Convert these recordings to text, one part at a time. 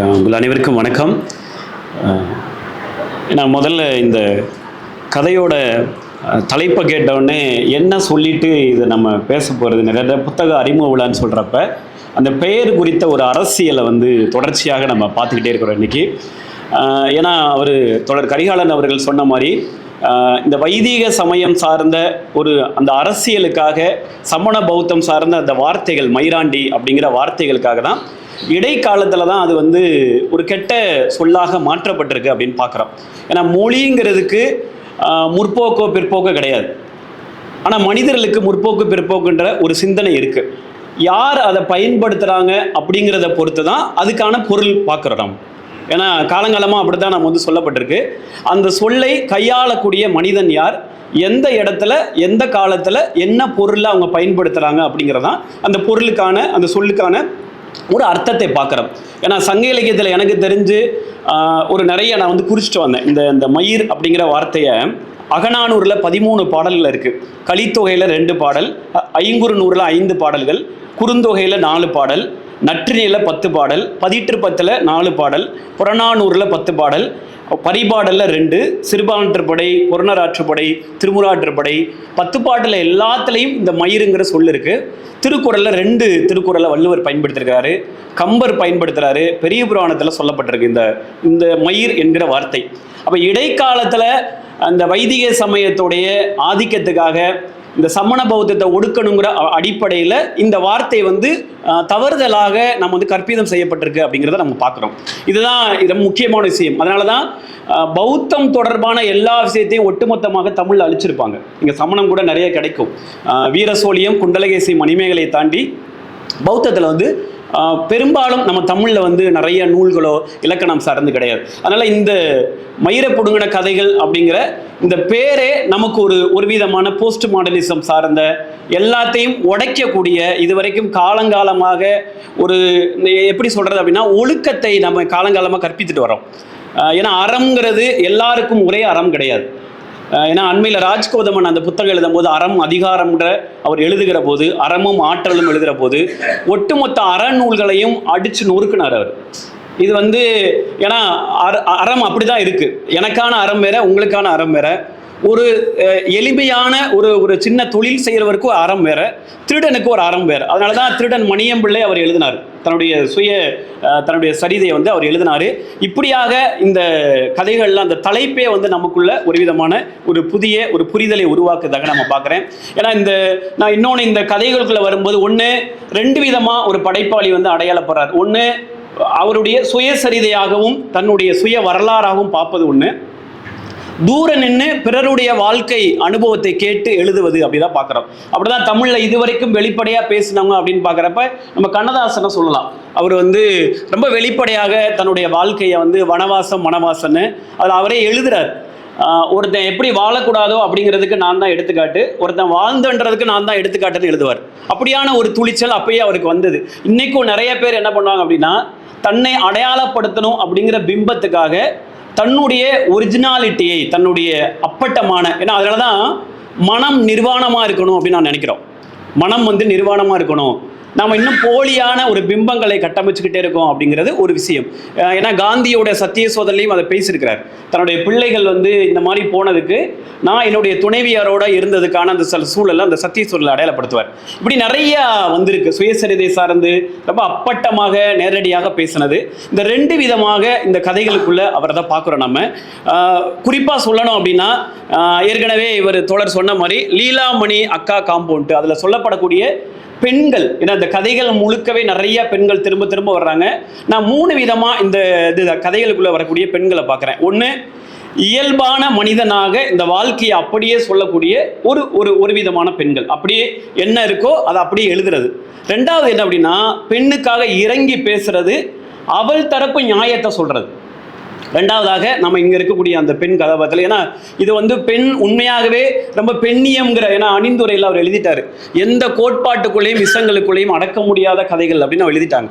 உங்கள் அனைவருக்கும் வணக்கம். நான் முதல்ல இந்த கதையோட தலைப்பை கேட்டவுடனே என்ன சொல்லிட்டு இதை நம்ம பேச போகிறது நிறைய புத்தக அறிமுக விழான்னு சொல்கிறப்ப அந்த பெயர் குறித்த ஒரு அரசியலை வந்து தொடர்ச்சியாக நம்ம பார்த்துக்கிட்டே இருக்கிறோம் இன்றைக்கி ஏன்னா அவர் தொடர் கரிகாலன் அவர்கள் சொன்ன மாதிரி இந்த வைதீக சமயம் சார்ந்த ஒரு அந்த அரசியலுக்காக சமண பௌத்தம் சார்ந்த அந்த வார்த்தைகள் மைராண்டி அப்படிங்கிற வார்த்தைகளுக்காக தான் இடைக்காலத்தில் தான் அது வந்து ஒரு கெட்ட சொல்லாக மாற்றப்பட்டிருக்கு அப்படின்னு பார்க்குறோம். ஏன்னா மொழிங்கிறதுக்கு முற்போக்கோ பிற்போக்கோ கிடையாது. ஆனால் மனிதர்களுக்கு முற்போக்கு பிற்போக்குன்ற ஒரு சிந்தனை இருக்குது யார் அதை பயன்படுத்துகிறாங்க அப்படிங்கிறத பொறுத்து தான் அதுக்கான பொருள் பார்க்குறோம் நம்ம. ஏன்னா காலங்காலமாக அப்படி தான் நம்ம வந்து சொல்லப்பட்டிருக்கு. அந்த சொல்லை கையாளக்கூடிய மனிதன் யார்? எந்த இடத்துல எந்த காலத்தில் என்ன பொருளை அவங்க பயன்படுத்துகிறாங்க அப்படிங்கிறதான் அந்த பொருளுக்கான அந்த சொல்லுக்கான ஒரு அர்த்தத்தை பார்க்குறோம். ஏன்னா சங்க இலக்கியத்தில் எனக்கு தெரிஞ்சு ஒரு நிறைய நான் வந்து குறிச்சிட்டு வந்தேன். இந்த இந்த மயிர் அப்படிங்கிற வார்த்தையை அகநானூரில் பதிமூணு பாடல்கள் இருக்குது கலித்தொகையில் ரெண்டு பாடல் ஐங்குறு நூறில் ஐந்து பாடல்கள் குறுந்தொகையில் நாலு பாடல் நற்றினியில் பத்து பாடல் பதிற்றுப்பத்தில் நாலு பாடல் புறநானூரில் பத்து பாடல் பரிபாடலில் ரெண்டு சிறுபான்ற்றுப்படை புறநராற்றுப்படை திருமுறாற்றுப்படை பத்து பாட்டில் எல்லாத்துலேயும் இந்த மயிருங்கிற சொல் இருக்கு. திருக்குறளில் ரெண்டு திருக்குறளை வள்ளுவர் பயன்படுத்திருக்காரு கம்பர் பயன்படுத்துகிறாரு பெரிய புராணத்தில் சொல்லப்பட்டிருக்கு இந்த இந்த மயிர் என்கிற வார்த்தை. அப்போ இடைக்காலத்தில் அந்த வைதிக சமயத்துடைய ஆதிக்கத்துக்காக இந்த சமண பௌத்தத்தை ஒடுக்கணுங்கிற அடிப்படையில் இந்த வார்த்தை வந்து தவறுதலாக நம்ம வந்து கற்பிதம் செய்யப்பட்டிருக்கு அப்படிங்கிறத நம்ம பார்க்குறோம். இதுதான் இது முக்கியமான விஷயம். அதனால தான் பௌத்தம் தொடர்பான எல்லா விஷயத்தையும் ஒட்டுமொத்தமாக தமிழில் அழிச்சிருப்பாங்க. இங்கே சமணம் கூட நிறைய கிடைக்கும். வீரசோழியம் குண்டலகேசி மணிமேகலை தாண்டி பௌத்தத்தில் வந்து பெரும்பாலும் நம்ம தமிழில் வந்து நிறைய நூல்களோ இலக்கணம் சார்ந்து கிடையாது. அதனால் இந்த மயிர புடுங்கின கதைகள் அப்படிங்கிற இந்த பேரே நமக்கு ஒரு ஒரு விதமான போஸ்ட் மாடர்னிசம் சார்ந்த எல்லாத்தையும் உடைக்கக்கூடிய இதுவரைக்கும் காலங்காலமாக ஒரு எப்படி சொல்கிறது அப்படின்னா ஒழுக்கத்தை நம்ம காலங்காலமாக கற்பித்துட்டு வரோம் ஏன்னா அறம்ங்கிறது எல்லாருக்கும் ஒரே அறம் கிடையாது. ஏன்னா அண்மையில் ராஜ்கோதமன் அந்த புத்தகம் எழுதும் போது அறம் அதிகாரம்ன்ற அவர் எழுதுகிற போது அறமும் ஆற்றலும் எழுதுகிற போது ஒட்டுமொத்த அறநூல்களையும் அடிச்சு நொறுக்குனார் அவர். இது வந்து ஏன்னா அற- அறம் அப்படி தான் இருக்கு. எனக்கான அறம் வேற உங்களுக்கான அறம் வேற. ஒரு எளிமையான ஒரு ஒரு சின்ன தொழில் செய்கிறவருக்கு ஒரு அறம் வேற திருடனுக்கு ஒரு அறம் வேற. அதனால தான் திருடன் மணியம்பிள்ளை அவர் எழுதினார். தன்னுடைய சுய தன்னுடைய சரிதையை வந்து அவர் எழுதினார். இப்படியாக இந்த கதைகள்லாம் அந்த தலைப்பே வந்து நமக்குள்ள ஒரு விதமான ஒரு புதிய ஒரு புரிதலை உருவாக்குறதாக நம்ம பார்க்குறேன். ஏன்னா இந்த நான் இன்னொன்று இந்த கதைகளுக்குள்ள வரும்போது ஒன்று ரெண்டு விதமாக ஒரு படைப்பாளி வந்து அடையாளப்படுறார். ஒன்று அவருடைய சுயசரிதையாகவும் தன்னுடைய சுய வரலாறாகவும் பார்ப்பது ஒன்று தூர நின்று பிறருடைய வாழ்க்கை அனுபவத்தை கேட்டு எழுதுவது அப்படிதான் பார்க்குறோம். அப்படிதான் தமிழில் இதுவரைக்கும் வெளிப்படையாக பேசினவங்க அப்படின்னு பார்க்குறப்ப நம்ம கண்ணதாசனை சொல்லலாம். அவர் வந்து ரொம்ப வெளிப்படையாக தன்னுடைய வாழ்க்கையை வந்து வனவாசம் வனவாசம்னு அதில் அவரே எழுதுறார். ஒருத்தன் எப்படி வாழக்கூடாதோ அப்படிங்கிறதுக்கு நான் தான் எடுத்துக்காட்டு ஒருத்தன் வாழ்ந்துன்றதுக்கு நான் தான் எடுத்துக்காட்டுன்னு எழுதுவார். அப்படியான ஒரு துளிச்சல் அப்பயே அவருக்கு வந்தது. இன்றைக்கும் நிறைய பேர் என்ன பண்ணுவாங்க அப்படின்னா தன்னை அடையாளப்படுத்தணும் அப்படிங்கிற பிம்பத்துக்காக தன்னுடைய ஒரிஜினாலிட்டியை தன்னுடைய அப்பட்டமான ஏன்னா அதனால தான் மனம் நிர்வாணமாக இருக்கணும் அப்படின்னு நான் நினைக்கிறோம். மனம் வந்து நிர்வாணமாக இருக்கணும். நாம் இன்னும் போலியான ஒரு பிம்பங்களை கட்டமைச்சுக்கிட்டே இருக்கோம் அப்படிங்கிறது ஒரு விஷயம். ஏன்னா காந்தியோட சத்திய சோதனையும் அதை பேசியிருக்கிறார். தன்னுடைய பிள்ளைகள் வந்து இந்த மாதிரி போனதுக்கு நான் என்னுடைய துணைவியாரோட இருந்ததுக்கான அந்த சில சூழலை அந்த சத்திய சூழலை அடையாளப்படுத்துவார். இப்படி நிறைய வந்திருக்கு. சுயசரிதை சார்ந்து ரொம்ப அப்பட்டமாக நேரடியாக பேசினது. இந்த ரெண்டு விதமாக இந்த கதைகளுக்குள்ள அவரை தான் பார்க்குறோம் நம்ம குறிப்பாக சொல்லணும் அப்படின்னா ஏற்கனவே இவர் தோழர் சொன்ன மாதிரி லீலாமணி அக்கா காம்பவுண்ட் அதில் சொல்லப்படக்கூடிய பெண்கள் ஏன்னா இந்த கதைகள் முழுக்கவே நிறைய பெண்கள் திரும்ப திரும்ப வர்றாங்க. நான் மூணு விதமாக இந்த இது கதைகளுக்குள்ளே வரக்கூடிய பெண்களை பார்க்குறேன். ஒன்று இயல்பான மனிதனாக இந்த வாழ்க்கையை அப்படியே சொல்லக்கூடிய ஒரு ஒரு ஒரு விதமான பெண்கள். அப்படியே என்ன இருக்கோ அதை அப்படியே எழுதுறது. ரெண்டாவது என்ன அப்படின்னா பெண்ணுக்காக இறங்கி பேசுறது அவள் தரப்பு நியாயத்தை சொல்றது. ரெண்டாவதாக நம்ம இங்கே இருக்கக்கூடிய அந்த பெண் கதாபாத்திரம். ஏன்னா இது வந்து பெண் உண்மையாகவே ரொம்ப பெண்ணியம்ங்கிற ஏன்னா அணிந்துரையில் அவர் எழுதிட்டார். எந்த கோட்பாட்டுக்குள்ளேயும் விஷங்களுக்குள்ளேயும் அடக்க முடியாத கதைகள் அப்படின்னு எழுதிட்டாங்க.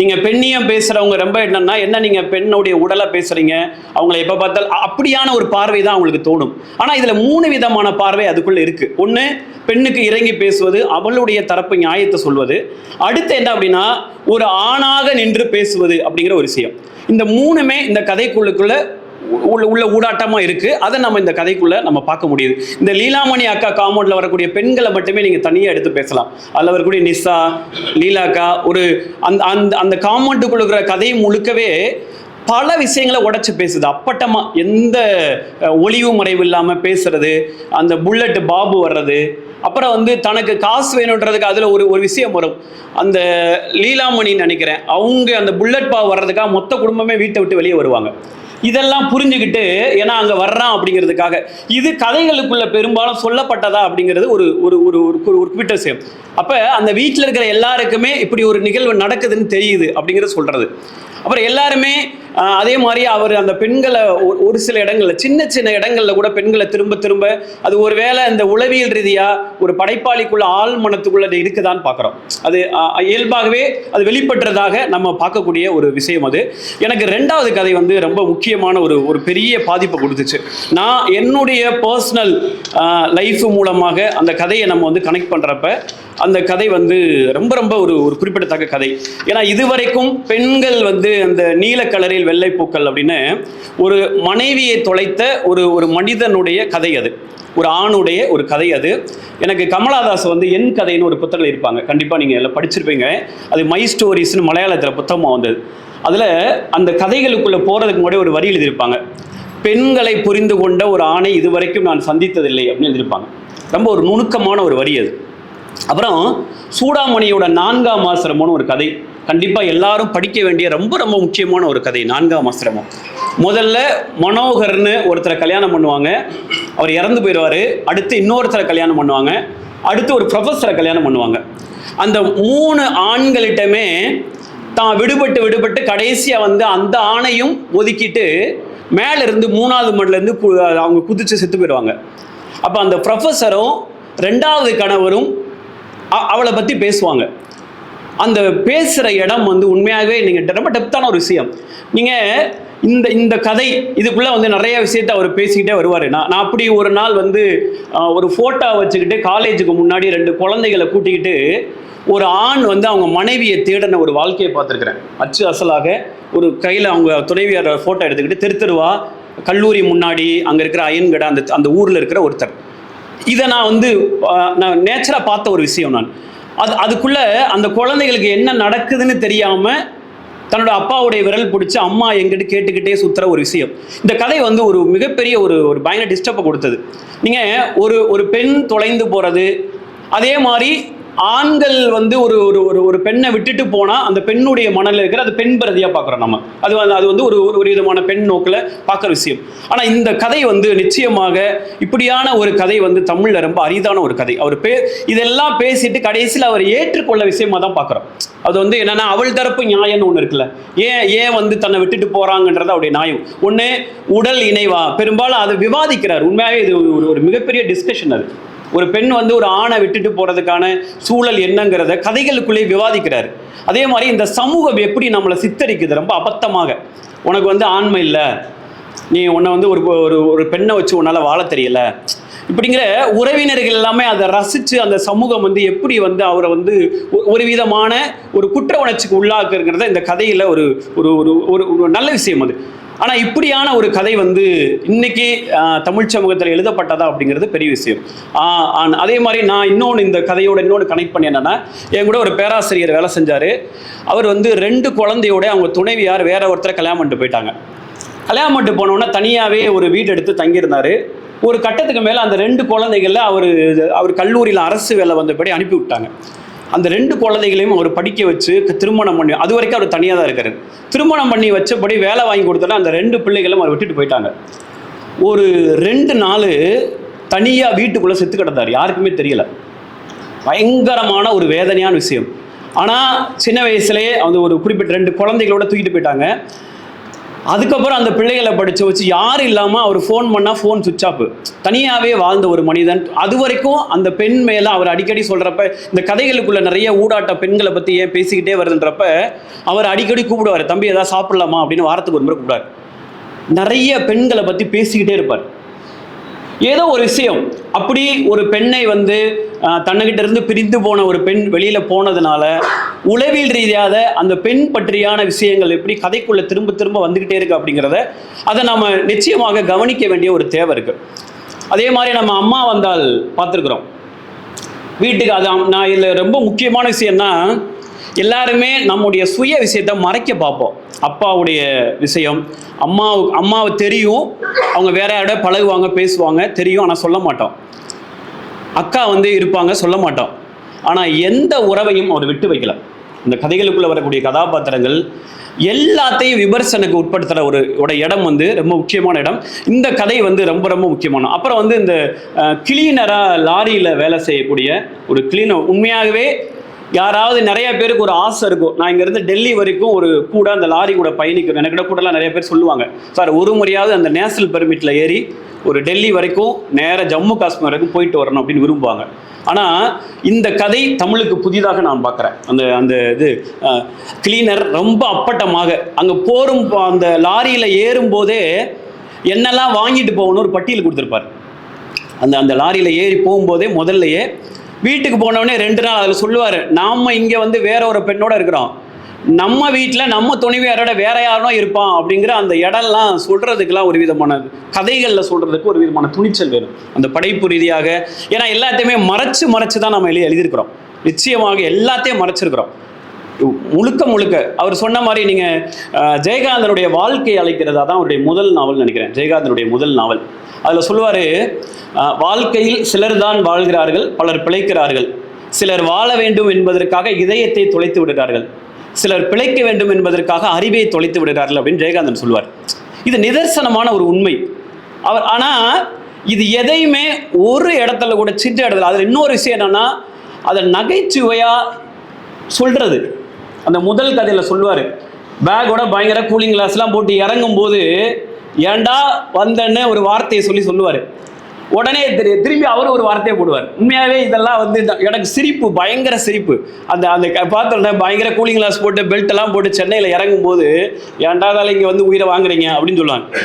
நீங்கள் பெண்ணியம் பேசுகிறவங்க ரொம்ப என்னன்னா என்ன நீங்கள் பெண்ணுடைய உடலை பேசுகிறீங்க அவங்கள எப்போ பார்த்தால் அப்படியான ஒரு பார்வை தான் அவங்களுக்கு தோணும். ஆனால் இதில் மூணு விதமான பார்வை அதுக்குள்ளே இருக்குது ஒன்று பெண்ணுக்கு இறங்கி பேசுவது அவளுடைய தரப்பு நியாயத்தை சொல்வது. அடுத்து என்ன அப்படின்னா ஒரு ஆணாக நின்று பேசுவது அப்படிங்கிற ஒரு விஷயம். இந்த மூணுமே இந்த கதைக்குள்ளுக்குள்ள உள்ள உள்ள ஊடாட்டமா இருக்கு. அதை நம்ம இந்த கதைக்குள்ள நம்ம பார்க்க முடியுது. இந்த லீலாமணி அக்கா காம்பவுண்ட்ல வரக்கூடிய பெண்களை மட்டுமே நீங்க தனியா எடுத்து பேசலாம். அதில் வரக்கூடிய நிசா லீலாக்கா ஒரு அந்த அந்த அந்த காம்பவுண்டுக்குள்ள இருக்கிற கதை முழுக்கவே பல விஷயங்களை உடச்சி பேசுது. அப்பட்டமா எந்த ஒளிவு மறைவு இல்லாமல் பேசுறது அந்த புல்லட் பாபு வர்றது அப்புறம் வந்து தனக்கு காசு வேணுன்றதுக்கு அதில் ஒரு ஒரு விஷயம் வரும். அந்த லீலாமணின்னு நினைக்கிறேன். அவங்க அந்த புல்லட் பாவ் வர்றதுக்காக மொத்த குடும்பமே வீட்டை விட்டு வெளியே வருவாங்க. இதெல்லாம் புரிஞ்சுக்கிட்டு ஏன்னா அங்கே வர்றான் அப்படிங்கிறதுக்காக. இது கதைகளுக்குள்ள பெரும்பாலும் சொல்லப்பட்டதா அப்படிங்கிறது ஒரு ஒரு ஒரு ஒரு குறிப்பிட்ட விஷயம். அப்போ அந்த வீட்டில் இருக்கிற எல்லாருக்குமே இப்படி ஒரு நிகழ்வு நடக்குதுன்னு தெரியுது அப்படிங்கிறத சொல்கிறது அப்புறம் எல்லாருமே அதே மாதிரி அவர் அந்த பெண்களை ஒரு- சில இடங்களில் சின்ன சின்ன இடங்களில் கூட பெண்களை திரும்ப திரும்ப அது ஒருவேளை இந்த உளவியல் ரீதியாக ஒரு படைப்பாளிக்குள்ள ஆள் மனத்துக்குள்ள அது இருக்குதான்னு பார்க்குறோம் அது இயல்பாகவே அது வெளிப்படுறதாக நம்ம பார்க்கக்கூடிய ஒரு விஷயம் அது. எனக்கு ரெண்டாவது கதை வந்து ரொம்ப முக்கியமான ஒரு ஒரு பெரிய பாதிப்பை கொடுத்துச்சு. நான் என்னுடைய பர்சனல் லைஃப் மூலமாக அந்த கதையை நம்ம வந்து கனெக்ட் பண்ணுறப்ப அந்த கதை வந்து ரொம்ப ரொம்ப ஒரு ஒரு குறிப்பிடத்தக்க கதை. ஏன்னா இதுவரைக்கும் பெண்கள் வந்து அந்த நீல கலரில் வெள்ளை பூக்கள் அப்படின்னு ஒரு மனைவியை தொலைத்த ஒரு ஒரு மனிதனுடைய கதை அது. ஒரு ஆணுடைய ஒரு கதை அது. எனக்கு கமலாதாஸ் வந்து என் கதைன்னு ஒரு புத்தகம் இருப்பாங்க. கண்டிப்பாக நீங்கள் எல்லாம் படிச்சிருப்பீங்க. அது மை ஸ்டோரிஸ்னு மலையாளத்தில் புத்தகமாக வந்தது. அதில் அந்த கதைகளுக்குள்ளே போகிறதுக்கு முன்னாடி ஒரு வரி எழுதியிருப்பாங்க. பெண்களை புரிந்து கொண்ட ஒரு ஆணை இதுவரைக்கும் நான் சந்தித்ததில்லை அப்படின்னு எழுதியிருப்பாங்க. ரொம்ப ஒரு நுணுக்கமான ஒரு வரி அது. அப்புறம் சூடாமணியோட நான்காம் ஆசிரமம்னு ஒரு கதை. கண்டிப்பாக எல்லாரும் படிக்க வேண்டிய ரொம்ப ரொம்ப முக்கியமான ஒரு கதை நான்காம் ஆசிரமம். முதல்ல மனோகர்னு ஒருத்தரை கல்யாணம் பண்ணுவாங்க. அவர் இறந்து போயிடுவார். அடுத்து இன்னொருத்தரை கல்யாணம் பண்ணுவாங்க. அடுத்து ஒரு ப்ரொஃபஸரை கல்யாணம் பண்ணுவாங்க. அந்த மூணு ஆண்களிட்டமே தான் விடுபட்டு விடுபட்டு கடைசியாக வந்து அந்த ஆணையும் ஒதுக்கிட்டு மேலேருந்து மூணாவது மடல கு- அவங்க குதித்து செத்து போயிடுவாங்க. அப்போ அந்த ப்ரொஃபஸரும் ரெண்டாவது கணவரும் அவளை பற்றி பேசுவாங்க. அந்த பேசுகிற இடம் வந்து உண்மையாகவே நீங்கள் ரொம்ப டெப்த்தான ஒரு விஷயம். நீங்கள் இந்த இந்த கதை இதுக்குள்ளே வந்து நிறைய விஷயத்த அவர் பேசிக்கிட்டே வருவார். நான் நான் அப்படி ஒரு நாள் வந்து ஒரு ஃபோட்டோ வச்சுக்கிட்டு காலேஜுக்கு முன்னாடி ரெண்டு குழந்தைகளை கூட்டிக்கிட்டு ஒரு ஆண் வந்து அவங்க மனைவியை தேடின ஒரு வாழ்க்கையை பார்த்துருக்குறேன். அச்சு அசலாக ஒரு கையில் அவங்க துணைவியார் ஃபோட்டோ எடுத்துக்கிட்டு தெரு தெருவா கல்லூரி முன்னாடி அங்கே இருக்கிற அயன்கடை அந்த அந்த ஊரில் இருக்கிற ஒருத்தர். இதை நான் வந்து நான் நேச்சராக பார்த்த ஒரு விஷயம் நான். அது அதுக்குள்ள அந்த குழந்தைகளுக்கு என்ன நடக்குதுன்னு தெரியாம தன்னோட அப்பாவுடைய விரல் பிடிச்சி அம்மா எங்கிட்ட கேட்டுக்கிட்டே சுத்துற ஒரு விஷயம். இந்த கதை வந்து ஒரு மிகப்பெரிய ஒரு ஒரு பயங்கர டிஸ்டர்பை கொடுத்தது. நீங்க ஒரு ஒரு பெண் தொலைந்து போறது அதே மாதிரி ஆண்கள் வந்து ஒரு ஒரு ஒரு ஒரு பெண்ணை விட்டுட்டு போனா அந்த பெண்ணுடைய மனநிலை இருக்கிற அது பெண் பிரதியா பார்க்குறோம் நம்ம. அது அது வந்து ஒரு ஒரு ஒரு விதமான பெண் நோக்கில் பார்க்குற விஷயம். ஆனா இந்த கதை வந்து நிச்சயமாக இப்படியான ஒரு கதை வந்து தமிழ்ல ரொம்ப அரிதான ஒரு கதை. அவர் பே இதெல்லாம் பேசிட்டு கடைசியில் அவர் ஏற்றுக்கொள்ள விஷயமா தான் பார்க்குறோம். அது வந்து என்னன்னா அவள் தரப்பு நியாயம்னு ஒன்று இருக்குல்ல. ஏன் ஏன் வந்து தன்னை விட்டுட்டு போறாங்கன்றது அவருடைய நியாயம். ஒன்று உடல் இணைவா. பெரும்பாலும் அதை விவாதிக்கிறார். உண்மையாகவே இது ஒரு ஒரு மிகப்பெரிய டிஸ்கஷன் அது. ஒரு பெண் வந்து ஒரு ஆணை விட்டுட்டு போறதுக்கான சூழல் என்னங்கிறத கதைகளுக்குள்ளே விவாதிக்கிறார். அதே மாதிரி இந்த சமூகம் எப்படி நம்மளை சித்தரிக்குது? ரொம்ப அபத்தமாக. உனக்கு வந்து ஆண்மை இல்லை. நீ உன்னை வந்து ஒரு ஒரு ஒரு பெண்ணை வச்சு உன்னால் வாழ தெரியல. இப்படிங்கிற உறவினர்கள் எல்லாமே அதை ரசித்து அந்த சமூகம் வந்து எப்படி வந்து அவரை வந்து ஒரு விதமான ஒரு குற்ற உணர்ச்சிக்கு உள்ளாக்குங்கிறத இந்த கதையில் ஒரு ஒரு ஒரு ஒரு நல்ல விஷயம் அது. ஆனால் இப்படியான ஒரு கதை வந்து இன்னைக்கு தமிழ் சமூகத்தில் எழுதப்பட்டதா அப்படிங்கிறது பெரிய விஷயம். அதே மாதிரி நான் இன்னொன்று இந்த கதையோட இன்னொன்று கனெக்ட் பண்ணி என்னன்னா என் கூட ஒரு பேராசிரியர் வேலை செஞ்சார். அவர் வந்து ரெண்டு குழந்தையோட அவங்க துணைவியார் வேற ஒருத்தரை கல்யாணம் பண்ணிட்டு போயிட்டாங்க. கல்யாணம் பண்ணிட்டு போனோன்னா தனியாகவே ஒரு வீடு எடுத்து தங்கியிருந்தார். ஒரு கட்டத்துக்கு மேலே அந்த ரெண்டு குழந்தைகளில் அவர் அவர் கல்லூரியில் அரசு வேலை வந்தபடி அனுப்பி விட்டாங்க அந்த ரெண்டு குழந்தைகளையும் அவர் படிக்க வச்சு திருமணம் பண்ணி அது வரைக்கும் அவர் தனியாக தான் இருக்காரு. திருமணம் பண்ணி வச்சபடி வேலை வாங்கி கொடுத்தோன்னா அந்த ரெண்டு பிள்ளைகளும் அவர் விட்டுட்டு போயிட்டாங்க. ஒரு ரெண்டு நாள் தனியாக வீட்டுக்குள்ளே செத்து கிடந்தார். யாருக்குமே தெரியல. பயங்கரமான ஒரு வேதனையான விஷயம். ஆனால் சின்ன வயசுலேயே அந்த ஒரு குறிப்பிட்ட ரெண்டு குழந்தைகளோட தூக்கிட்டு போயிட்டாங்க. அதுக்கப்புறம் அந்த பிள்ளைகளை படித்து வச்சு யாரும் இல்லாமல் அவர் ஃபோன் பண்ணால் ஃபோன் சுவிச் ஆஃப் தனியாகவே வாழ்ந்த ஒரு மனிதன். அது வரைக்கும் அந்த பெண் மேலே அவர் அடிக்கடி சொல்கிறப்ப இந்த கதைகளுக்குள்ள நிறைய ஊடாட்ட பெண்களை பற்றி ஏன் பேசிக்கிட்டே வருதுன்றப்ப அவர் அடிக்கடி கூப்பிடுவார் தம்பி ஏதாவது சாப்பிடலாமா? அப்படின்னு வாரத்துக்கு ஒரு முறை கூப்பிடுவார். நிறைய பெண்களை பற்றி பேசிக்கிட்டே இருப்பார். ஏதோ ஒரு விஷயம். அப்படி ஒரு பெண்ணை வந்து தன்னுகிட்ட இருந்து பிரிந்து போன ஒரு பெண் வெளியில போனதுனால உளவியல் ரீதியாக அந்த பெண் பற்றியான விஷயங்கள் எப்படி கதைக்குள்ள திரும்ப திரும்ப வந்துகிட்டே இருக்கு அப்படிங்கிறத அதை நம்ம நிச்சயமாக கவனிக்க வேண்டிய ஒரு தேவை இருக்கு. அதே மாதிரி நம்ம அம்மா வந்தால் பார்த்துருக்குறோம். வீட்டுக்கு அது அம்- நான் இதில் ரொம்ப முக்கியமான விஷயம்னா எல்லாருமே நம்முடைய சுய விஷயத்தை மறைக்க பார்ப்போம். அப்பாவுடைய விஷயம் அம்மாவுக்கு அம்மாவை தெரியும் அவங்க வேற யாரோட பழகுவாங்க பேசுவாங்க தெரியும் ஆனால் சொல்ல மாட்டோம். அக்கா வந்து இருப்பாங்க சொல்ல மாட்டோம். ஆனால் எந்த உறவையும் அவர் விட்டு வைக்கல. இந்த கதைகளுக்குள்ளே வரக்கூடிய கதாபாத்திரங்கள் எல்லாத்தையும் விமர்சனுக்கு உட்படுத்துகிற ஒரு ஒரு இடம் வந்து ரொம்ப முக்கியமான இடம். இந்த கதை வந்து ரொம்ப ரொம்ப முக்கியமான. அப்புறம் வந்து இந்த கிளீனராக லாரியில் வேலை செய்யக்கூடிய ஒரு கிளீனர். உண்மையாகவே யாராவது நிறைய பேருக்கு ஒரு ஆசை இருக்கும். நான் இங்கேருந்து டெல்லி வரைக்கும் ஒரு கூட அந்த லாரி கூட பயணிக்கணும். எனக்கு கூடலாம் நிறைய பேர் சொல்லுவாங்க. சார் ஒரு முறையாவது அந்த நேஷனல் பெர்மிட்டில் ஏறி ஒரு டெல்லி வரைக்கும் நேராக ஜம்மு காஷ்மீர் வரைக்கும் போயிட்டு வரணும் அப்படின்னு விரும்புவாங்க. ஆனால் இந்த கதை தமிழுக்கு புதிதாக நான் பார்க்குறேன். அந்த அந்த இது கிளீனர் ரொம்ப அப்பட்டமாக. அங்கே போரும் அந்த லாரியில் ஏறும்போதே என்னெல்லாம் வாங்கிட்டு போகணும்னு ஒரு பட்டியல் கொடுத்துருப்பார். அந்த அந்த லாரியில் ஏறி போகும்போதே முதல்லையே வீட்டுக்கு போனவொடனே ரெண்டு நாள் அதில் சொல்லுவார் நாம் இங்கே வந்து வேற ஒரு பெண்ணோட இருக்கிறோம். நம்ம வீட்டில் நம்ம துணைவியாரோட வேற யாரோ இருப்பான் அப்படிங்கிற அந்த இடம்லாம் சொல்கிறதுக்கெல்லாம் ஒரு விதமான கதைகளில் சொல்கிறதுக்கு ஒரு விதமான துணிச்சல் வேணும். அந்த படைப்பு ரீதியாக ஏன்னா எல்லாத்தையுமே மறைச்சு மறைச்சு தான் நம்ம எழுதி எழுதியிருக்கிறோம். நிச்சயமாக எல்லாத்தையும் மறைச்சிருக்கிறோம். முழுக்க முழுக்க. அவர் சொன்ன மாதிரி நீங்கள் ஜெயகாந்தனுடைய வாழ்க்கை அழைக்கிறதா தான் அவருடைய முதல் நாவல் நினைக்கிறேன். ஜெயகாந்தனுடைய முதல் நாவல். அதில் சொல்லுவார் வாழ்க்கையில் சிலர் தான் வாழ்கிறார்கள் பலர் பிழைக்கிறார்கள். சிலர் வாழ வேண்டும் என்பதற்காக இதயத்தை தொலைத்து விடுகிறார்கள். சிலர் பிழைக்க வேண்டும் என்பதற்காக அறிவை தொலைத்து விடுகிறார்கள் அப்படின்னு ஜெயகாந்தன் சொல்வார் இது நிதர்சனமான ஒரு உண்மை. அவர் ஆனால் இது எதையுமே ஒரு இடத்துல கூட சிற்ற இடத்துல அதில் இன்னொரு விஷயம் என்னன்னா அதை நகைச்சுவையாக சொல்கிறது அந்த முதல் கதையில் சொல்லுவார் பேக்கோட பயங்கர கூலிங் கிளாஸ்லாம் போட்டு இறங்கும்போது ஏன்டா வந்தேன்னு ஒரு வார்த்தையை சொல்லி சொல்லுவார். உடனே திரு- திரும்பி அவர் ஒரு வார்த்தையை போடுவார். உண்மையாகவே இதெல்லாம் வந்து இந்த- எனக்கு சிரிப்பு பயங்கர சிரிப்பு. அந்த அந்த க- பார்த்தோன்னே பயங்கர கூலிங் கிளாஸ் போட்டு பெல்ட் எல்லாம் போட்டு சென்னையில் இறங்கும்போது போது ஏண்டாதால இங்கே வந்து உயிரை வாங்குறீங்க? அப்படின்னு சொல்லுவாங்க.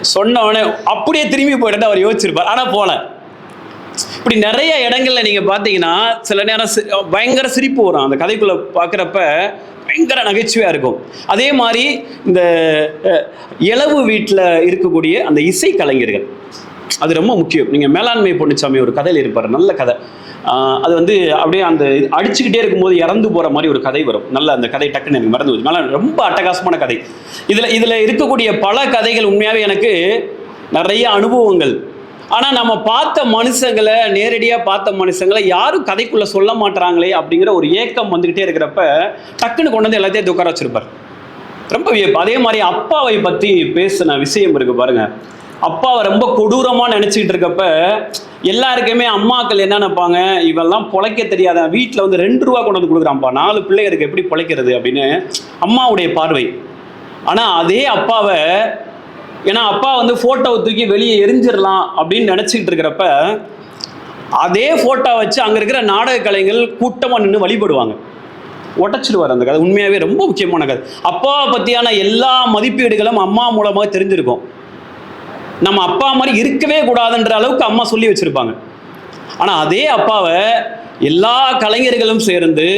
சொன்ன உடனே அப்படியே திரும்பி போயிட்டு அவர் யோசிச்சிருப்பார். ஆனால் போல இப்படி நிறைய இடங்கள்ல நீங்க பார்த்தீங்கன்னா சில நேரம் சி- பயங்கர சிரிப்பு வரும். அந்த கதைக்குள்ள பார்க்குறப்ப பயங்கர நகைச்சுவையா இருக்கும். அதே மாதிரி இந்த இளவு இலவு வீட்டில் இருக்கக்கூடிய அந்த இசை கலைஞர்கள். அது ரொம்ப முக்கியம். நீங்கள் மேலாண்மை பொன்னிச்சாமி ஒரு கதையில் இருப்பார். நல்ல கதை. அது வந்து அப்படியே அந்த இது அடிச்சுக்கிட்டே இருக்கும்போது இறந்து போகிற மாதிரி ஒரு கதை வரும். நல்ல அந்த கதை டக்குன்னு எனக்கு மறந்து போச்சு. மேலே ரொம்ப அட்டகாசமான கதை. இதில் இதில் இருக்கக்கூடிய பல கதைகள் உண்மையாகவே எனக்கு நிறைய அனுபவங்கள் ஆனால் நம்ம பார்த்த மனுஷங்களை நேரடியாக பார்த்த மனுஷங்களை யாரும் கதைக்குள்ளே சொல்ல மாட்றாங்களே அப்படிங்கிற ஒரு ஏக்கம் வந்துக்கிட்டே இருக்கிறப்ப டக்குன்னு கொண்டு வந்து எல்லாத்தையும் உட்கார வச்சிருப்பார். ரொம்ப வியப்பு. அதே மாதிரி அப்பாவை பற்றி பேசின விஷயம் இருக்கு பாருங்க. அப்பாவை ரொம்ப கொடூரமாக நினச்சிக்கிட்டு இருக்கப்ப எல்லாருக்குமே அம்மாக்கள் என்ன நினைப்பாங்க? இவெல்லாம் பொழைக்க தெரியாத வீட்டில் வந்து ரெண்டு ரூபா கொண்டு வந்து கொடுக்குறான்ப்பா. நாலு பிள்ளைகளுக்கு எப்படி பொழைக்கிறது? அப்படின்னு அம்மாவுடைய பார்வை. ஆனால் அதே அப்பாவை ஏன்னா அப்பா வந்து ஃபோட்டோவை தூக்கி வெளியே எரிஞ்சிடலாம் அப்படின்னு நினச்சிக்கிட்டு இருக்கிறப்ப அதே ஃபோட்டோ வச்சு அங்கே இருக்கிற நாடக கலைஞர்கள் கூட்டமாக நின்று வழிபடுவாங்க. உடச்சிடுவார் அந்த கதை. உண்மையாகவே ரொம்ப முக்கியமான கதை. அப்பாவை பற்றியான எல்லா மதிப்பீடுகளும் அம்மா மூலமாக தெரிஞ்சிருக்கும். நம்ம அப்பா மாதிரி இருக்கவே கூடாதுன்ற அளவுக்கு அம்மா சொல்லி வச்சுருப்பாங்க. ஆனால் அதே அப்பாவை எல்லா கலைஞர்களும் சேர்ந்து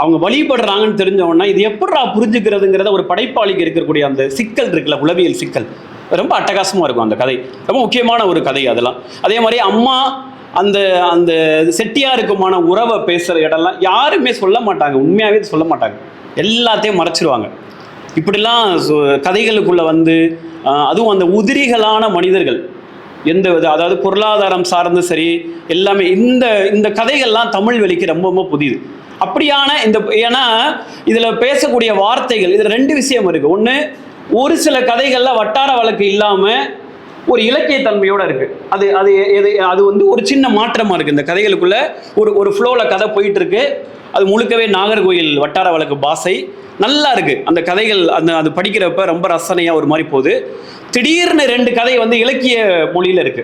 அவங்க வழிபடுறாங்கன்னு தெரிஞ்சவொன்னா இது எப்படா புரிஞ்சுக்கிறதுங்கிறத ஒரு படைப்பாளிக்கு இருக்கக்கூடிய அந்த சிக்கல் இருக்குல்ல உளவியல் சிக்கல். ரொம்ப அட்டகாசமாக இருக்கும் அந்த கதை. ரொம்ப முக்கியமான ஒரு கதை அதெல்லாம். அதே மாதிரி அம்மா அந்த அந்த செட்டியாருக்குமான உறவை பேசுகிற இடம்லாம் யாருமே சொல்ல மாட்டாங்க. உண்மையாகவே சொல்ல மாட்டாங்க. எல்லாத்தையும் மறைச்சிருவாங்க. இப்படிலாம் கதைகளுக்குள்ளே வந்து அதுவும் அந்த உதிரிகளான மனிதர்கள் எந்த வித அதாவது பொருளாதாரம் சார்ந்து சரி எல்லாமே இந்த இந்த கதைகள்லாம் தமிழ் வெளிக்கு ரொம்ப ரொம்ப புதிது. அப்படியான இந்த ஏன்னா இதில் பேசக்கூடிய வார்த்தைகள் இதில் ரெண்டு விஷயம் இருக்குது ஒன்று ஒரு சில கதைகளில் வட்டார வழக்கு இல்லாமல் ஒரு இலக்கிய தன்மையோட இருக்கு. அது அது எது அது வந்து ஒரு சின்ன மாற்றமா இருக்கு. இந்த கதைகளுக்குள்ள ஒரு ஒரு ஃப்ளோவில் கதை போயிட்டு இருக்கு. அது முழுக்கவே நாகர்கோயில் வட்டார வழக்கு பாசை. நல்லா இருக்கு. அந்த கதைகள் அந்த அது படிக்கிறப்ப ரொம்ப ரசனையாக ஒரு மாதிரி போகுது. திடீர்னு ரெண்டு கதை வந்து இலக்கிய மொழியில் இருக்கு.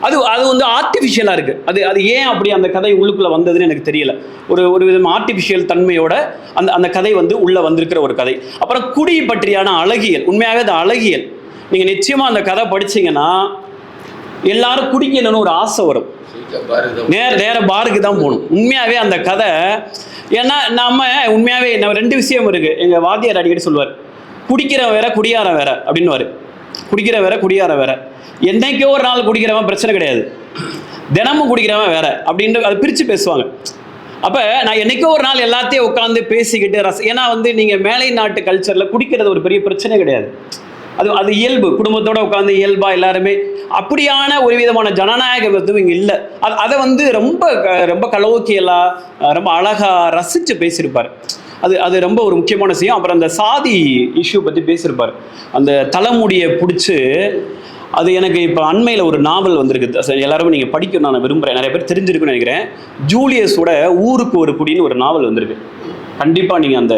அது அது வந்து ஆர்டிஃபிஷியலாக இருக்குது அது அது ஏன் அப்படி அந்த கதை உள்ளுக்குள்ளே வந்ததுன்னு எனக்கு தெரியல. ஒரு ஒரு விதம் ஆர்டிஃபிஷியல் தன்மையோட அந்த அந்த கதை வந்து உள்ளே வந்திருக்கிற ஒரு கதை. அப்புறம் குடி பற்றியான அழகியல். உண்மையாகவே அது அழகியல். நீங்கள் நிச்சயமாக அந்த கதை படிச்சீங்கன்னா எல்லாரும் குடிக்கணும்னு ஒரு ஆசை வரும். நேர நேர பாருக்கு தான் போகணும். உண்மையாகவே அந்த கதை ஏன்னா நம்ம உண்மையாகவே நம்ம ரெண்டு விஷயம் இருக்குது எங்கள் வாத்தியார் அடிக்கடி சொல்லுவார் குடிக்கிறவன் வேற குடியாரம் வேற அப்படின்னுவார். குடிக்கிற வேற குடியாரம் வேற. என்னைக்கோ ஒரு நாள் குடிக்கிறவன் பிரச்சனை கிடையாது. தினமும் குடிக்கிறவன் வேற அப்படின்ட்டு அதை பிரித்து பேசுவாங்க. அப்போ நான் என்னைக்கோ ஒரு நாள் எல்லாத்தையும் உட்காந்து பேசிக்கிட்டு ரச ஏன்னா வந்து நீங்கள் மேலை நாட்டு கல்ச்சரில் குடிக்கிறது ஒரு பெரிய பிரச்சனை கிடையாது. அது அது இயல்பு. குடும்பத்தோட உட்காந்து இயல்பா எல்லாருமே அப்படியான ஒரு விதமான ஜனநாயகம் எதுவும் இங்கே இல்லை. அது அதை வந்து ரொம்ப க- ரொம்ப கலோக்கியலா ரொம்ப அழகா ரசித்து பேசியிருப்பார். அது அது ரொம்ப ஒரு முக்கியமான விஷயம். அப்புறம் அந்த சாதி இஷ்யூ பற்றி பேசியிருப்பார். அந்த தலைமுடியை பிடிச்சி அது எனக்கு இப்போ அண்மையில் ஒரு நாவல் வந்திருக்கு. சரி, எல்லாருமே நீங்கள் படிக்கணும் நான் விரும்புகிறேன் நிறைய பேர் தெரிஞ்சிருக்குன்னு நினைக்கிறேன். ஜூலியஸோட ஊருக்கு ஒரு குடின்னு ஒரு நாவல் வந்திருக்கு. கண்டிப்பாக நீங்கள் அந்த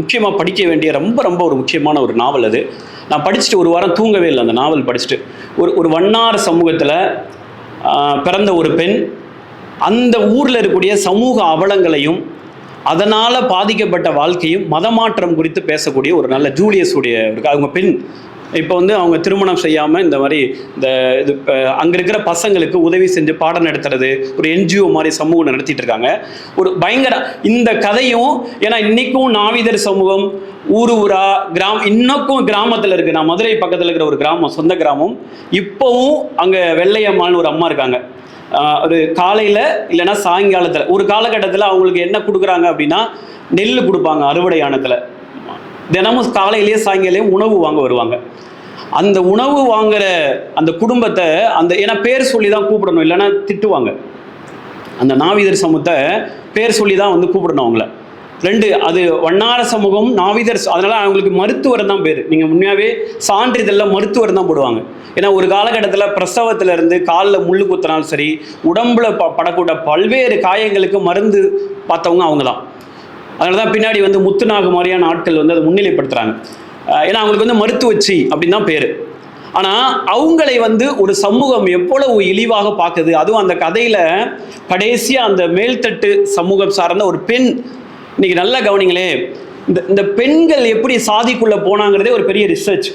முக்கியமாக படிக்க வேண்டிய ரொம்ப ரொம்ப ஒரு முக்கியமான ஒரு நாவல் அது. நான் படிச்சுட்டு ஒரு வாரம் தூங்கவே இல்லை அந்த நாவல் படிச்சுட்டு. ஒரு ஒரு வண்ணார சமூகத்தில் பிறந்த ஒரு பெண் அந்த ஊரில் இருக்கக்கூடிய சமூக அவலங்களையும் அதனால் பாதிக்கப்பட்ட வாழ்க்கையும் மதமாற்றம் குறித்து பேசக்கூடிய ஒரு நல்ல ஜூலியஸுடைய இருக்கு அவங்க பெண் இப்போ வந்து அவங்க திருமணம் செய்யாமல் இந்த மாதிரி இந்த இது அங்கே இருக்கிற பசங்களுக்கு உதவி செஞ்சு பாடம் நடத்துறது ஒரு என்ஜிஓ மாதிரி சமூகம் நடத்திட்டு இருக்காங்க. ஒரு பயங்கர இந்த கதையும் ஏன்னா இன்னைக்கும் நாவிதர் சமூகம் ஊர் ஊரா கிராம இன்னக்கும் கிராமத்தில் இருக்கு. நான் மதுரை பக்கத்தில் இருக்கிற ஒரு கிராமம் சொந்த கிராமம். இப்போவும் அங்கே வெள்ளையம்மான்னு ஒரு அம்மா இருக்காங்க. ஒரு காலையில் இல்லைன்னா சாயங்காலத்தில் ஒரு காலகட்டத்தில் அவங்களுக்கு என்ன கொடுக்குறாங்க அப்படின்னா நெல் கொடுப்பாங்க அறுவடை யானத்தில் தினமும் காலையிலேயே சாயங்காலையும் உணவு வாங்க வருவாங்க. அந்த உணவு வாங்குற அந்த குடும்பத்தை அந்த ஏன்னா பேர் சொல்லி தான் கூப்பிடணும் இல்லைன்னா திட்டுவாங்க. அந்த நாவிதர் சமூகத்தை பேர் சொல்லி தான் வந்து கூப்பிடணும் அவங்கள. ரெண்டு அது வண்ணார சமூகம் நாவிதர் அதனால அவங்களுக்கு மருத்துவர் தான் பேர். நீங்கள் உண்மையாகவே சான்றிதழில் மருத்துவர் தான் போடுவாங்க. ஏன்னா ஒரு காலகட்டத்தில் பிரசவத்தில் இருந்து காலில் முள்ளு குத்தினாலும் சரி உடம்புல ப படக்கூட பல்வேறு காயங்களுக்கு மருந்து பார்த்தவங்க அவங்க தான் அதனால தான் பின்னாடி வந்து முத்துநாகு மாதிரியான ஆட்கள் வந்து அதை முன்னிலைப்படுத்துகிறாங்க ஏன்னா அவங்களுக்கு வந்து மருத்துவச்சி அப்படின்னு தான் பேர். ஆனால் அவங்களை வந்து ஒரு சமூகம் எவ்வளவு இழிவாக பார்க்குது அதுவும் அந்த கதையில் கடைசியாக அந்த மேல்தட்டு சமூகம் சார்ந்த ஒரு பெண் இன்னைக்கு நல்லா கவனிங்களே இந்த இந்த பெண்கள் எப்படி சாதிக்குள்ளே போனாங்கிறதே ஒரு பெரிய ரிசர்ச்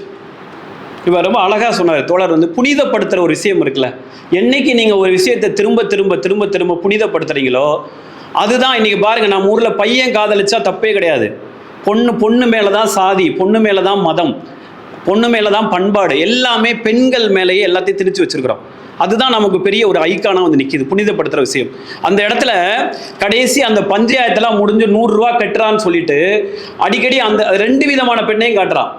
இவர் ரொம்ப அழகாக சொன்னார் தோழர் வந்து புனிதப்படுத்துகிற ஒரு விஷயம் இருக்குல்ல என்னைக்கு நீங்கள் ஒரு விஷயத்தை திரும்ப திரும்ப திரும்ப திரும்ப புனிதப்படுத்துறீங்களோ அதுதான் இன்னைக்கு பாருங்க நம்ம ஊரில் பையன் காதலிச்சா தப்பே கிடையாது. பொண்ணு பொண்ணு மேலே தான் சாதி பொண்ணு மேலே தான் மதம் பொண்ணு மேலே தான் பண்பாடு எல்லாமே பெண்கள் மேலேயே எல்லாத்தையும் திணிச்சு வச்சிருக்கிறோம். அதுதான் நமக்கு பெரிய ஒரு ஐக்கானா வந்து நிற்கிது புனிதப்படுத்துகிற விஷயம். அந்த இடத்துல கடைசி அந்த பஞ்சாயத்தெல்லாம் முடிஞ்சு நூறுரூவா கட்டுறான்னு சொல்லிட்டு அடிக்கடி அந்த ரெண்டு விதமான பெண்ணையும் காட்டுறான்.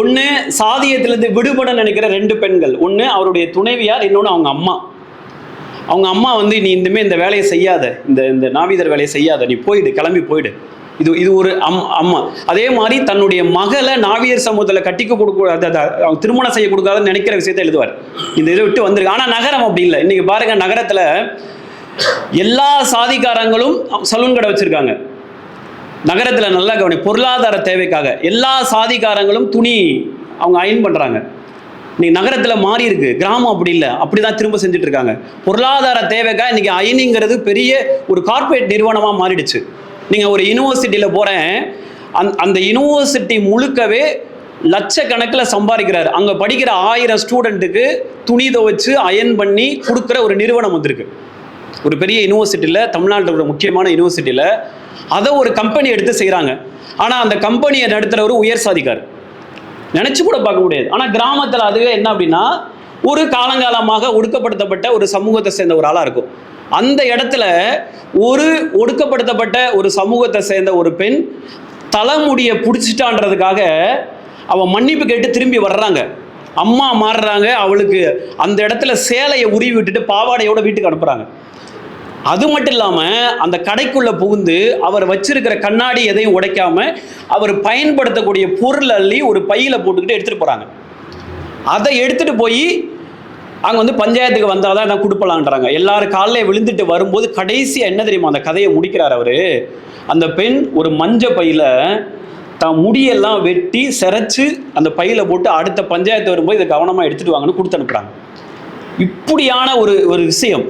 ஒன்று சாதியத்திலிருந்து விடுபட நினைக்கிற ரெண்டு பெண்கள் ஒன்று அவருடைய துணைவியார் இன்னொன்று அவங்க அம்மா. அவங்க அம்மா வந்து நீ இந்தமே இந்த வேலையை செய்யாத. இந்த இந்த நாவிதர் வேலையை செய்யாத. நீ போயிடு கிளம்பி போயிடு. இது இது ஒரு அம் அம்மா. அதே மாதிரி தன்னுடைய மகளை நாவியர் சமூகத்தில் கட்டிக்க கொடுக்க அவங்க திருமணம் செய்ய கொடுக்காதுன்னு நினைக்கிற விஷயத்தை எழுதுவார். இந்த இதை விட்டு வந்திருக்கு. ஆனால் நகரம் அப்படி இல்லை. இன்னைக்கு பாருங்க நகரத்தில் எல்லா சாதிக்காரங்களும் சலூன் கடை வச்சிருக்காங்க. நகரத்தில் நல்லா கவனி பொருளாதார தேவைக்காக. எல்லா சாதிக்காரங்களும் துணி அவங்க அயன் பண்ணுறாங்க இன்னைக்கு நகரத்தில் மாறி இருக்கு. கிராமம் அப்படி இல்லை. அப்படி தான் திரும்ப செஞ்சுட்டு இருக்காங்க பொருளாதார தேவைக்காக இன்னைக்கு அயனிங்கிறது பெரிய ஒரு கார்ப்பரேட் நிறுவனமாக மாறிடுச்சு. நீங்கள் ஒரு யூனிவர்சிட்டியில் போகிறேன் அந் அந்த யூனிவர்சிட்டி முழுக்கவே லட்சக்கணக்கில் சம்பாதிக்கிறாரு. அங்கே படிக்கிற ஆயிரம் ஸ்டூடெண்ட்டுக்கு துணி துவைச்சு அயன் பண்ணி கொடுக்குற ஒரு நிறுவனம் வந்திருக்கு. ஒரு பெரிய யூனிவர்சிட்டியில் தமிழ்நாட்டில் ஒரு முக்கியமான யூனிவர்சிட்டியில் அதை ஒரு கம்பெனி எடுத்து செய்கிறாங்க ஆனால் அந்த கம்பெனியை நடத்துகிறவர் உயர் சாதிக்கார். நினச்சி கூட பார்க்க முடியாது. ஆனால் கிராமத்தில் அதுவே என்ன அப்படின்னா ஒரு காலங்காலமாக ஒடுக்கப்படுத்தப்பட்ட ஒரு சமூகத்தை சேர்ந்த ஒரு ஆளாக இருக்கும். அந்த இடத்துல ஒரு ஒடுக்கப்படுத்தப்பட்ட ஒரு சமூகத்தை சேர்ந்த ஒரு பெண் தலைமுடியை பிடிச்சிட்டான்றதுக்காக அவன் மன்னிப்பு கேட்டு திரும்பி வர்றாங்க. அம்மா மாறுறாங்க அவளுக்கு அந்த இடத்துல சேலையை உருவி விட்டுட்டு பாவாடையோட வீட்டுக்கு அனுப்புகிறாங்க அது மட்டும் இல்லாமல் அந்த கடைக்குள்ளே புகுந்து அவர் வச்சிருக்கிற கண்ணாடி எதையும் உடைக்காம அவர் பயன்படுத்தக்கூடிய பொருள் அள்ளி ஒரு பையில் போட்டுக்கிட்டு எடுத்துகிட்டு போகிறாங்க அதை எடுத்துகிட்டு போய் அங்கே வந்து பஞ்சாயத்துக்கு வந்தால் தான் நான் கொடுப்பலான்றாங்க. எல்லாரும் காலையில் விழுந்துட்டு வரும்போது கடைசியாக என்ன தெரியுமா அந்த கதையை முடிக்கிறார் அவர்? அந்த பெண் ஒரு மஞ்ச பையில தான் முடியெல்லாம் வெட்டி சிரைச்சு அந்த பையில போட்டு அடுத்த பஞ்சாயத்து வரும்போது இதை கவனமாக எடுத்துட்டு வாங்கன்னு கொடுத்து அனுப்புறாங்க. இப்படியான ஒரு ஒரு விஷயம்.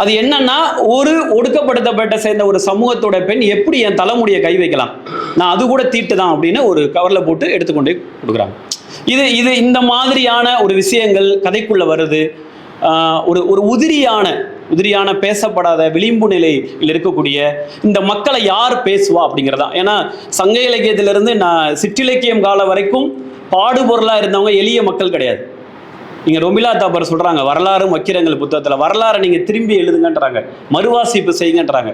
அது என்னன்னா ஒரு ஒடுக்கப்படுத்தப்பட்ட சேர்ந்த ஒரு சமூகத்தோட பெண் எப்படி என் தலைமுடியை கை வைக்கலாம்? நான் அது கூட தீட்டு தான் அப்படின்னு ஒரு கவரில் போட்டு எடுத்துக்கொண்டு கொடுக்குறாங்க. இது இது இந்த மாதிரியான ஒரு விஷயங்கள் கதைக்குள்ள வருது. ஒரு ஒரு உதிரியான உதிரியான பேசப்படாத விளிம்பு நிலையில் இருக்கக்கூடிய இந்த மக்களை யார் பேசுவா அப்படிங்கிறதா? ஏன்னா சங்க இலக்கியத்திலிருந்து நான் சிற்றிலக்கியம் காலம் வரைக்கும் பாடுபொருளாக இருந்தவங்க எளிய மக்கள் கிடையாது. நீங்க ரொமிலா தாப்பர் சொல்றாங்க வரலாறும் வக்கிரங்கள் புத்தகத்துல வரலாறை நீங்க திரும்பி எழுதுங்கன்றாங்க மறுவாசிப்பு செய்யுங்கன்றாங்க.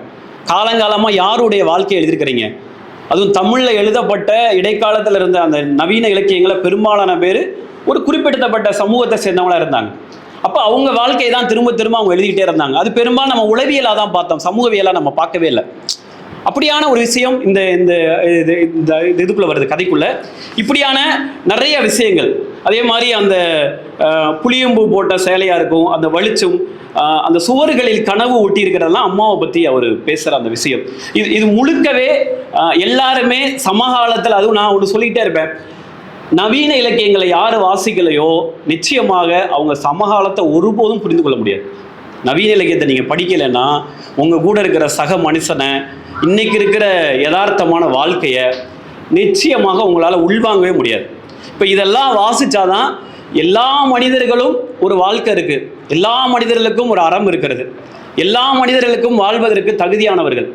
காலங்காலமா யாருடைய வாழ்க்கையை எழுதியிருக்கிறீங்க அதுவும் தமிழ்ல எழுதப்பட்ட இடைக்காலத்துல இருந்த அந்த நவீன இலக்கியங்களை பெரும்பாலான பேர் ஒரு குறிப்பிடத்தப்பட்ட சமூகத்தை சேர்ந்தவங்களா இருந்தாங்க. அப்ப அவங்க வாழ்க்கையை தான் திரும்ப திரும்ப அவங்க எழுதிக்கிட்டே இருந்தாங்க. அது பெரும்பாலும் நம்ம உளவியலாக தான் பார்த்தோம் சமூகவியலா நம்ம பார்க்கவே இல்லை. அப்படியான ஒரு விஷயம் இந்த இந்த இது இந்த இது இதுக்குள்ள வருது கதைக்குள்ள. இப்படியான நிறைய விஷயங்கள். அதே மாதிரி அந்த புளியம்பூ போட்ட சேலையா இருக்கும் அந்த வலிச்சும் அந்த சுவர்களில் கனவு ஒட்டி இருக்கிறதெல்லாம் அம்மாவை பற்றி அவர் பேசுகிற அந்த விஷயம். இது இது முழுக்கவே எல்லாருமே சமகாலத்தில் அதுவும் நான் ஒன்று சொல்லிக்கிட்டே இருப்பேன். நவீன இலக்கியங்களை யார் வாசிக்கலையோ நிச்சயமாக அவங்க சமகாலத்தை ஒருபோதும் புரிந்து கொள்ள முடியாது. நவீன இலக்கியத்தை நீங்கள் படிக்கலைன்னா உங்கள் கூட இருக்கிற சக மனுஷனை இன்றைக்கி இருக்கிற யதார்த்தமான வாழ்க்கையை நிச்சயமாக உங்களால் உள்வாங்கவே முடியாது. இப்போ இதெல்லாம் வாசிச்சாதான் எல்லா மனிதர்களும் ஒரு வாழ்க்கை இருக்குது எல்லா மனிதர்களுக்கும் ஒரு அறம் இருக்கிறது. எல்லா மனிதர்களுக்கும் வாழ்வதற்கு தகுதியானவர்கள்.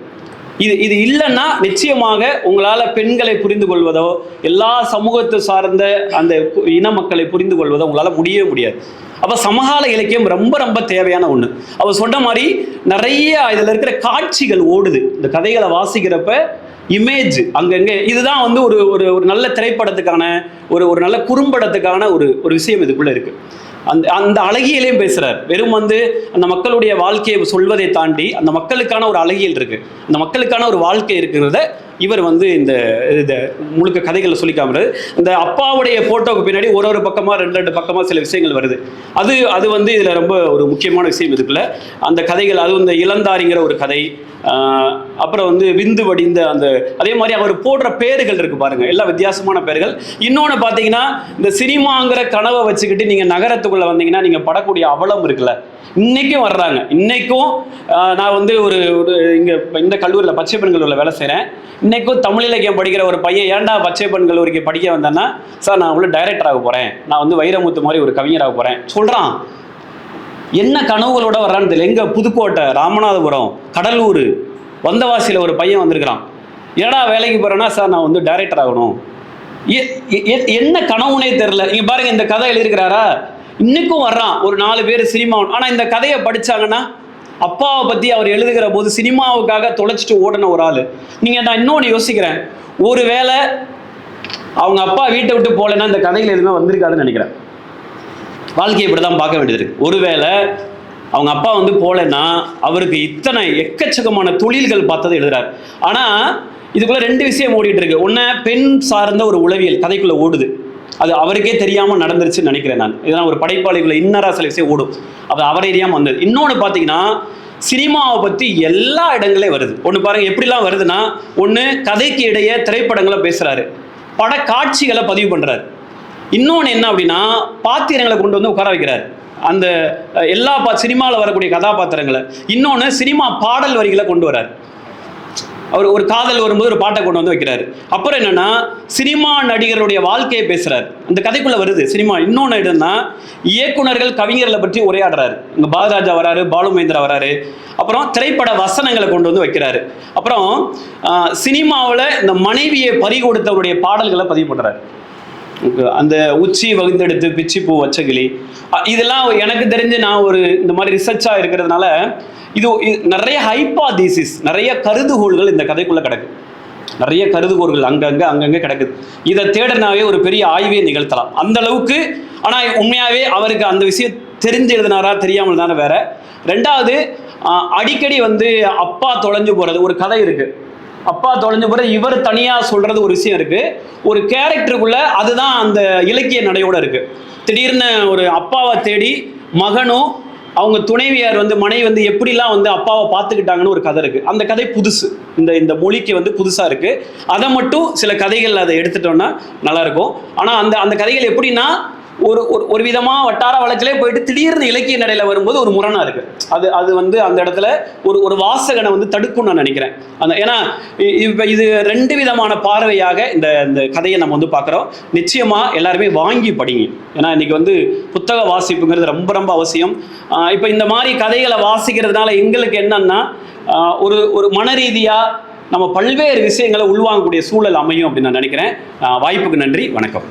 இது இது இல்லைன்னா நிச்சயமாக உங்களால் பெண்களை புரிந்து கொள்வதோ எல்லா சமூகத்தை சார்ந்த அந்த இன மக்களை புரிந்து கொள்வதோ உங்களால் முடியவே முடியாது. அப்போ சமகால இலக்கியம் ரொம்ப ரொம்ப தேவையான ஒன்று அவர் சொன்ன மாதிரி நிறைய இதில் இருக்கிற காட்சிகள் ஓடுது. இந்த கதைகளை வாசிக்கிறப்ப இமேஜ் அங்கங்கே இதுதான் வந்து ஒரு ஒரு ஒரு நல்ல திரைப்படத்துக்கான ஒரு ஒரு நல்ல குறும்படத்துக்கான ஒரு ஒரு விஷயம் இதுக்குள்ளே இருக்குது அந்த அந்த அழகியலையும் பேசுகிறார் வெறும் வந்து அந்த மக்களுடைய வாழ்க்கையை சொல்வதை தாண்டி அந்த மக்களுக்கான ஒரு அழகியல் இருக்குது அந்த மக்களுக்கான ஒரு வாழ்க்கை இருக்கிறத இவர் வந்து இந்த இந்த முழுக்க கதைகளை சொல்லி காமிறது இந்த அப்பாவுடைய போட்டோக்கு பின்னாடி ஒரு ஒரு பக்கமாக ரெண்டு ரெண்டு பக்கமாக சில விஷயங்கள் வருது. அது அது வந்து இதில் ரொம்ப ஒரு முக்கியமான விஷயம் இதுக்குள்ள அந்த கதைகள் அது இந்த இளந்தாரிங்கிற ஒரு கதை அப்புறம் வந்து விந்து வடிந்த அந்த அதே மாதிரி அவர் போடுற பேர்கள் இருக்கு பாருங்க. எல்லாம் வித்தியாசமான பேர்கள். இன்னொன்று பார்த்தீங்கன்னா இந்த சினிமாங்கிற கனவை வச்சுக்கிட்டு நீங்கள் நகரத்துக்குள்ளே வந்தீங்கன்னா நீங்கள் படக்கூடிய அவலம் இருக்குல்ல. இன்னைக்கும் வர்றாங்க. இன்னைக்கும் நான் வந்து ஒரு ஒரு இங்கே இந்த கல்லூரியில் பச்சை பெண் கல்லூரியில் வேலை செய்கிறேன் இன்னைக்கும் தமிழ் இலக்கியம் படிக்கிற ஒரு பையன் ஏன்டா பச்சை பெண் கல்லூரிக்கு படிக்க வந்தேன்னா சார் நான் உள்ள டைரக்டர் ஆக போகிறேன் நான் வந்து வைரமுத்து மாதிரி ஒரு கவிஞராக போகிறேன் சொல்கிறான் என்ன கனவுகளோட வர்றான்னு தெரியல. எங்கள் புதுக்கோட்டை ராமநாதபுரம் கடலூர் வந்தவாசியில் ஒரு பையன் வந்திருக்கிறான். ஏடா வேலைக்கு போகிறேன்னா சார் நான் வந்து டைரக்டர் ஆகணும். எ- எ- என்ன கனவுனே தெரில நீங்கள் பாருங்க இந்த கதை எழுதியிருக்கிறாரா? இன்னைக்கும் வர்றான். ஒரு நாலு பேர் சினிமா ஆனால் இந்த கதையை படித்தாங்கன்னா அப்பாவை பற்றி அவர் எழுதுகிற போது சினிமாவுக்காக தொலைச்சிட்டு ஓடின ஒரு ஆள். நீங்கள் நான் இன்னொன்று யோசிக்கிறேன். ஒரு வேளை அவங்க அப்பா வீட்டை விட்டு போகலன்னா இந்த கதைகள் எதுவுமே வந்திருக்காதுன்னு நினைக்கிறேன். வாழ்க்கையை இப்படி தான் பார்க்க வேண்டியது இருக்கு. ஒருவேளை அவங்க அப்பா வந்து போகலைன்னா அவருக்கு இத்தனை எக்கச்சக்கமான தொழில்கள் பார்த்ததை எழுதுறாரு. ஆனால் இதுக்குள்ளே ரெண்டு விஷயம் ஓடிட்டு இருக்கு. ஒன்று பெண் சார்ந்த ஒரு உளவியல் கதைக்குள்ளே ஓடுது. அது அவருக்கே தெரியாமல் நடந்துருச்சுன்னு நினைக்கிறேன் நான். இதெல்லாம் ஒரு படைப்பாளிகளை இன்னரா சில விஷயம் ஓடும். அது அவர் அறியாம வந்தது. இன்னொன்று பார்த்தீங்கன்னா சினிமாவை பற்றி எல்லா இடங்களையும் வருது. ஒன்று பாருங்க எப்படிலாம் வருதுன்னா ஒன்று கதைக்கு இடையே திரைப்படங்களை பேசுகிறாரு பட காட்சிகளை பதிவு பண்ணுறாரு இன்னொன்று என்ன அப்படின்னா பாத்திரங்களை கொண்டு வந்து உட்கார வைக்கிறார். அந்த எல்லா பா சினிமாவில் வரக்கூடிய கதாபாத்திரங்களை. இன்னொன்று சினிமா பாடல் வரிகளை கொண்டு வரார். அவர் ஒரு காதல் வரும்போது ஒரு பாட்டை கொண்டு வந்து வைக்கிறாரு. அப்புறம் என்னன்னா சினிமா நடிகருடைய வாழ்க்கையை பேசுறாரு. அந்த கதைக்குள்ள வருது சினிமா. இன்னொன்று என்னன்னா இயக்குனர்கள் கவிஞர்களை பற்றி உரையாடுறாரு. இங்க பாலராஜா வராரு பாலு மகேந்திரா வராரு. அப்புறம் திரைப்பட வசனங்களை கொண்டு வந்து வைக்கிறாரு. அப்புறம் சினிமாவில் இந்த மனைவியை பறி கொடுத்தவருடைய பாடல்களை பதிவு பண்றாரு. அந்த உச்சி வகுந்தெடுத்து பிச்சி பூ வச்சகிளி இதெல்லாம் எனக்கு தெரிஞ்சு நான் ஒரு இந்த மாதிரி ரிசர்ச்சாக இருக்கிறதுனால இது இது நிறைய ஹைப்பாதீசிஸ் நிறைய கருதுகோள்கள் இந்த கதைக்குள்ள கிடக்கு. நிறைய கருதுகோள்கள் அங்கங்கே அங்கங்கே கிடக்குது. இதை தேடினாவே ஒரு பெரிய ஆய்வே நிகழ்த்தலாம். அந்த அளவுக்கு ஆனால் உண்மையாகவே அவருக்கு அந்த விஷயம் தெரிஞ்சு எழுதினாரா தெரியாமல் தானே வேற. ரெண்டாவது அடிக்கடி வந்து அப்பா தொலைஞ்சு போகிறது ஒரு கதை இருக்குது அப்பா தொலைஞ்சு போகிற இவர் தனியாக சொல்கிறது ஒரு விஷயம் இருக்குது ஒரு கேரக்டருக்குள்ள அதுதான் அந்த இலக்கிய நடையோடு இருக்குது திடீர்னு ஒரு அப்பாவை தேடி மகனும் அவங்க துணைவியார் வந்து மனைவி வந்து எப்படிலாம் வந்து அப்பாவை பார்த்துக்கிட்டாங்கன்னு ஒரு கதை இருக்கு. அந்த கதை புதுசு. இந்த இந்த மொழிக்கு வந்து புதுசா இருக்கு. அதை மட்டும் சில கதைகள் அதை எடுத்துட்டோம்னா நல்லா இருக்கும். ஆனா அந்த அந்த கதைகள் எப்படின்னா ஒரு ஒரு ஒரு விதமா வட்டார வழக்கிலே போயிட்டு திடீர்னு இலக்கிய நடையில வரும்போது ஒரு முரணா இருக்கு. அது அது வந்து அந்த இடத்துல ஒரு ஒரு வாசகனை வந்து தடுக்கும் நான் நினைக்கிறேன். அந்த ஏன்னா இ- இப்ப இது ரெண்டு விதமான பார்வையாக இந்த இந்த கதையை நம்ம வந்து பார்க்குறோம். நிச்சயமா எல்லாருமே வாங்கி படிங்க. ஏன்னா இன்னைக்கு வந்து புத்தக வாசிப்புங்கிறது ரொம்ப ரொம்ப அவசியம். இப்போ இப்ப இந்த மாதிரி கதைகளை வாசிக்கிறதுனால எங்களுக்கு என்னன்னா ஒரு ஒரு மன ரீதியாக நம்ம பல்வேறு விஷயங்களை உள்வாங்கக்கூடிய சூழல் அமையும் அப்படின்னு நான் நினைக்கிறேன். வாய்ப்புக்கு நன்றி. வணக்கம்.